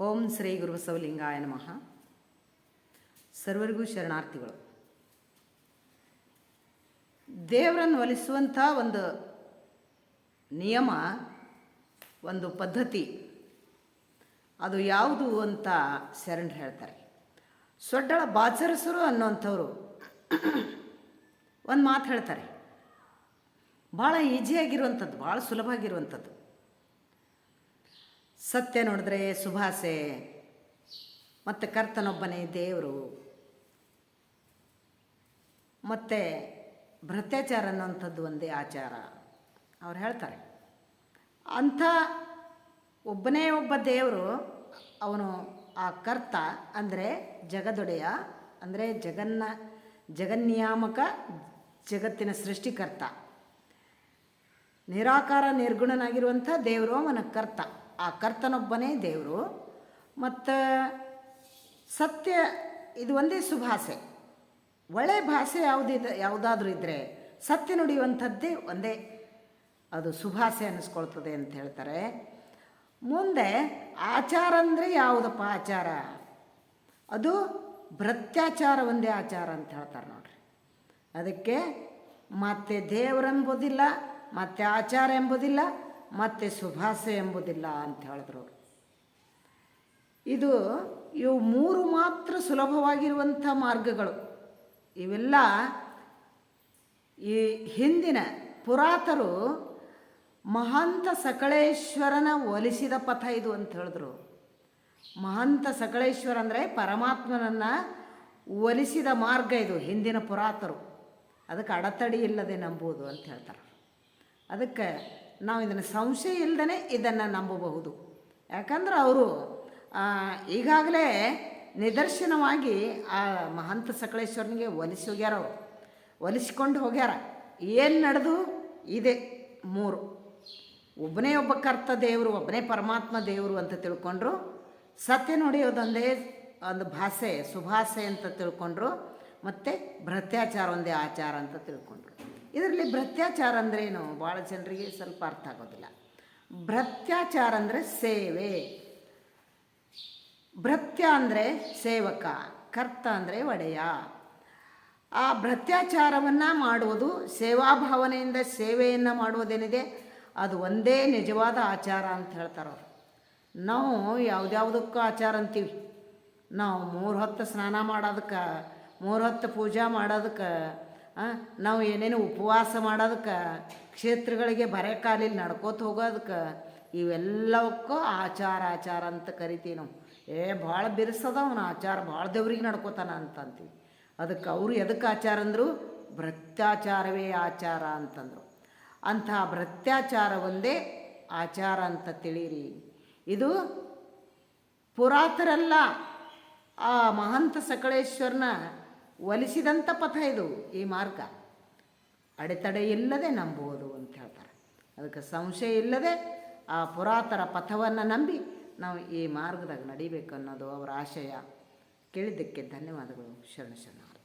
ಓಂ ಶ್ರೀ ಗುರು ಬಸವಲಿಂಗಾಯ ನಮಃ. ಸರ್ವರಿಗೂ ಶರಣಾರ್ಥಿಗಳು. ದೇವರನ್ನು ಒಲಿಸುವಂಥ ಒಂದು ನಿಯಮ, ಒಂದು ಪದ್ಧತಿ, ಅದು ಯಾವುದು ಅಂತ ಶರಣರು ಹೇಳ್ತಾರೆ. ಸೊಡ್ಡಳ ಬಾಚರಿಸರು ಅನ್ನೋಂಥವ್ರು ಒಂದು ಮಾತು ಹೇಳ್ತಾರೆ. ಭಾಳ ಈಜಿಯಾಗಿರುವಂಥದ್ದು, ಭಾಳ ಸುಲಭ ಆಗಿರುವಂಥದ್ದು ಸತ್ಯ ನೋಡಿದ್ರೆ ಸುಭಾಸೆ. ಮತ್ತು ಕರ್ತನೊಬ್ಬನೇ ದೇವರು. ಮತ್ತು ಭ್ರತ್ಯಾಚಾರ ಅನ್ನೋಂಥದ್ದು ಒಂದೇ ಆಚಾರ. ಅವ್ರು ಹೇಳ್ತಾರೆ. ಅಂಥ ಒಬ್ಬನೇ ಒಬ್ಬ ದೇವರು, ಅವನು ಆ ಕರ್ತ ಅಂದರೆ ಜಗದೊಡೆಯ, ಅಂದರೆ ಜಗನ್ನ ಜಗನ್ನಿಯಾಮಕ ಜಗತ್ತಿನ ಸೃಷ್ಟಿಕರ್ತ. ನಿರಾಕಾರ ನಿರ್ಗುಣನಾಗಿರುವಂಥ ದೇವರು ಅವನ ಕರ್ತ. ಆ ಕರ್ತನೊಬ್ಬನೇ ದೇವರು. ಮತ್ತು ಸತ್ಯ ಇದು ಒಂದೇ ಸುಭಾಷೆ ಒಳ್ಳೆಯ ಭಾಷೆ ಯಾವುದಿದೆ, ಯಾವುದಾದ್ರೂ ಇದ್ದರೆ ಸತ್ಯ ನುಡಿಯುವಂಥದ್ದೇ ಒಂದೇ ಅದು ಸುಭಾಷೆ ಅನ್ನಿಸ್ಕೊಳ್ತದೆ ಅಂತ ಹೇಳ್ತಾರೆ. ಮುಂದೆ ಆಚಾರ ಅಂದರೆ ಯಾವುದಪ್ಪ ಆಚಾರ? ಅದು ಭ್ರತ್ಯಾಚಾರ ಒಂದೇ ಆಚಾರ ಅಂತ ಹೇಳ್ತಾರೆ ನೋಡ್ರಿ. ಅದಕ್ಕೆ ಮತ್ತೆ ದೇವರೆಂಬುದಿಲ್ಲ, ಮತ್ತೆ ಆಚಾರ ಎಂಬುದಿಲ್ಲ ಮತ್ತು ಸುಭಾಷೆ ಎಂಬುದಿಲ್ಲ ಅಂತ ಹೇಳಿದ್ರು ಇದು ಇವು ಮೂರು ಮಾತ್ರ ಸುಲಭವಾಗಿರುವಂಥ ಮಾರ್ಗಗಳು. ಇವೆಲ್ಲ ಈ ಹಿಂದಿನ ಪುರಾತರು ಮಹಾಂತ ಸಕಳೇಶ್ವರನ ಒಲಿಸಿದ ಪಥ ಇದು ಅಂತ ಹೇಳಿದ್ರು. ಮಹಾಂತ ಸಕಳೇಶ್ವರ ಅಂದರೆ ಪರಮಾತ್ಮನನ್ನು ಒಲಿಸಿದ ಮಾರ್ಗ ಇದು, ಹಿಂದಿನ ಪುರಾತರು. ಅದಕ್ಕೆ ಅಡತಡಿ ಇಲ್ಲದೆ ನಂಬುವುದು ಅಂತ ಹೇಳ್ತಾರೆ. ಅದಕ್ಕೆ ನಾವು ಇದನ್ನು ಸಂಶಯ ಇಲ್ಲದೇ ಇದನ್ನು ನಂಬಬಹುದು. ಯಾಕಂದ್ರೆ ಅವರು ಈಗಾಗಲೇ ನಿದರ್ಶನವಾಗಿ ಆ ಮಹಂತ ಸಕಳೇಶ್ವರನಿಗೆ ಒಲಿಸಿ ಹೋಗ್ಯಾರ ಅವರು. ಒಲಿಸ್ಕೊಂಡು ಹೋಗ್ಯಾರ. ಏನು ನಡೆದು? ಇದೆ ಮೂರು. ಒಬ್ಬನೇ ಒಬ್ಬ ಕರ್ತ ದೇವರು, ಒಬ್ಬನೇ ಪರಮಾತ್ಮ ದೇವರು ಅಂತ ತಿಳ್ಕೊಂಡ್ರು. ಸತ್ಯ ನುಡಿಯೋದೊಂದೇ ಒಂದು ಭಾಷೆ, ಸುಭಾಷೆ ಅಂತ ತಿಳ್ಕೊಂಡ್ರು. ಮತ್ತು ಭ್ರತ್ಯಾಚಾರ ಒಂದೇ ಆಚಾರ ಅಂತ ತಿಳ್ಕೊಂಡ್ರು. ಇದರಲ್ಲಿ ಭ್ರತ್ಯಾಚಾರ ಅಂದ್ರೇನು? ಭಾಳ ಜನರಿಗೆ ಸ್ವಲ್ಪ ಅರ್ಥ ಆಗೋದಿಲ್ಲ. ಭ್ರತ್ಯಾಚಾರ ಅಂದರೆ ಸೇವೆ. ಭ್ರತ್ಯ ಅಂದರೆ ಸೇವಕ, ಕರ್ತ ಅಂದರೆ ಒಡೆಯ. ಆ ಭ್ರತ್ಯಾಚಾರವನ್ನು ಮಾಡುವುದು ಸೇವಾ ಭಾವನೆಯಿಂದ ಸೇವೆಯನ್ನು ಮಾಡುವುದೇನಿದೆ? ಅದು ಒಂದೇ ನಿಜವಾದ ಆಚಾರ ಅಂತ ಹೇಳ್ತಾರೆ ಅವರು. ನಾವು ಯಾವುದ್ಯಾವುದಕ್ಕೂ ಆಚಾರ ಅಂತೀವಿ. ನಾವು ಮೂರು ಹೊತ್ತು ಸ್ನಾನ ಮಾಡೋದಕ್ಕೆ, ಮೂರು ಹೊತ್ತು ಪೂಜಾ ಮಾಡೋದಕ್ಕೆ ನಾವು ಏನೇನು ಉಪವಾಸ ಮಾಡೋದಕ್ಕೆ ಕ್ಷೇತ್ರಗಳಿಗೆ ಬರೆ ಕಾಲಿಲ್ಲಿ ನಡ್ಕೋತ ಹೋಗೋದಕ್ಕೆ ಇವೆಲ್ಲವಕ್ಕೂ ಆಚಾರ ಆಚಾರ ಅಂತ ಕರಿತೀವಿ ನಾವು. ಏ, ಭಾಳ ಬಿರ್ಸದ ಅವನ ಆಚಾರ, ಭಾಳ ದೇವ್ರಿಗೆ ನಡ್ಕೋತಾನ ಅಂತಂತೀವಿ. ಅದಕ್ಕೆ ಅವರು ಎದಕ್ಕೆ ಆಚಾರ ಅಂದರು? ಭ್ರತ್ಯಾಚಾರವೇ ಆಚಾರ ಅಂತಂದರು. ಅಂಥ ಭ್ರತ್ಯಾಚಾರ ಒಂದೇ ಆಚಾರ ಅಂತ ತಿಳಿರಿ. ಇದು ಪುರಾತರೆಲ್ಲ ಆ ಮಹಂತ ಸಕಳೇಶ್ವರನ ಒಲಿಸಿದಂಥ ಪಥ ಇದು, ಈ ಮಾರ್ಗ. ಅಡೆತಡೆ ಇಲ್ಲದೆ ನಂಬುವುದು ಅಂತ ಹೇಳ್ತಾರೆ. ಅದಕ್ಕೆ ಸಂಶಯ ಇಲ್ಲದೆ ಆ ಪುರಾತರ ಪಥವನ್ನು ನಂಬಿ ನಾವು ಈ ಮಾರ್ಗದಾಗ ನಡಿಬೇಕು ಅನ್ನೋದು ಅವರ ಆಶಯ. ಕೇಳಿದ್ದಕ್ಕೆ ಧನ್ಯವಾದಗಳು. ಶರಣ ಶರಣ